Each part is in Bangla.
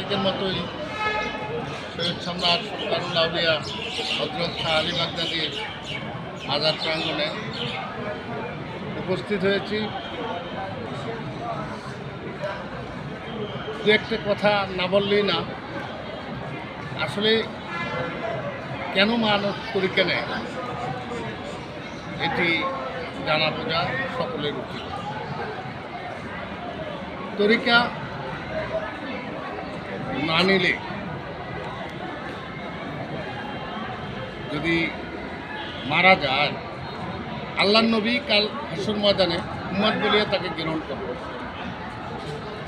এদের মতোই শহীদ সম্রাট সুলতানুল আউলিয়া, হজরত শাহ আলী বাগদাদির মাজার প্রাঙ্গণে উপস্থিত হয়েছি। দু একটা কথা না বললেই না। আসলে কেন মানুষ তরিকা নেয়? এটি জানা বোঝা সকলের উচিত। তরিকা না নিলে যদি মারা যায় আল্লাহ নবী কাল হাসুর ময়দানে উম্মত বলিয়ে তাকে গ্রহণ করবে।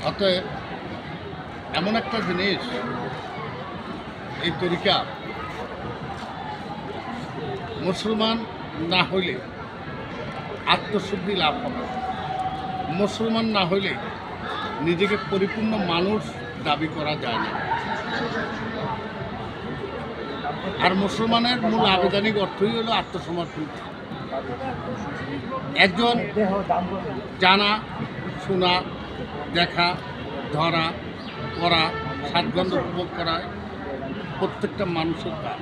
অতএব এমন একটা জিনিস, এই তরিকা মুসলমান না হইলে আত্মশুদ্ধি লাভ হবে মুসলমান না হইলে নিজেকে পরিপূর্ণ মানুষ দাবি করা যায় না আর মুসলমানের মূল আবেদনিক অর্থই হলো আত্মসমর্পণ। একজন জানা, শোনা, দেখা, ধরা, করা স্বাদগন্ধ উপভোগ করা প্রত্যেকটা মানুষের কাজ।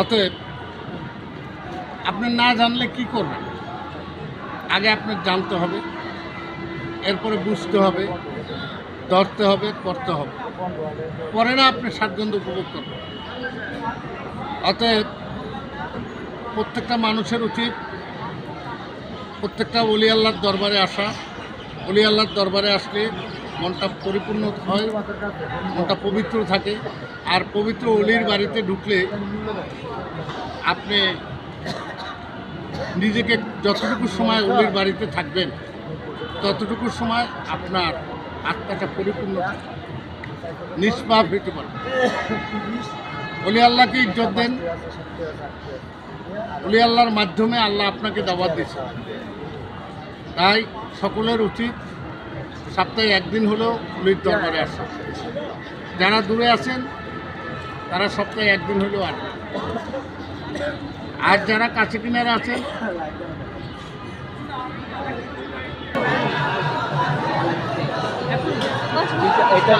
অতএব আপনি না জানলে কি করবেন? আগে আপনার জানতে হবে, এরপরে বুঝতে হবে ধরতে হবে, করতে হবে। পরে না আপনি স্বাদগন্ধ উপভোগ করবেন। অতএব প্রত্যেকটা মানুষের উচিত প্রত্যেকটা অলি আল্লাহর দরবারে আসা। অলি আল্লাহর দরবারে আসলে মনটা পরিপূর্ণ হয়, মনটা পবিত্র থাকে। আর পবিত্র অলির বাড়িতে ঢুকলে আপনি নিজেকে যতটুকু সময় অলির বাড়িতে থাকবেন, ততটুকু সময় আপনার আত্মাটা পরিপূর্ণ। নিষ্পাপ হইতে পারবে অলি আল্লাহকে ইজ্জত দেন? অলি আল্লাহর মাধ্যমে আল্লাহ আপনাকে দাওয়াত দিচ্ছে তাই সকলের উচিত সপ্তাহে একদিন হলেও অলির দরবারে আসা। যারা দূরে আছেন, তারা সপ্তাহে একদিন হলেও আসবে আর যারা কাছে কিনারে আছেন এটা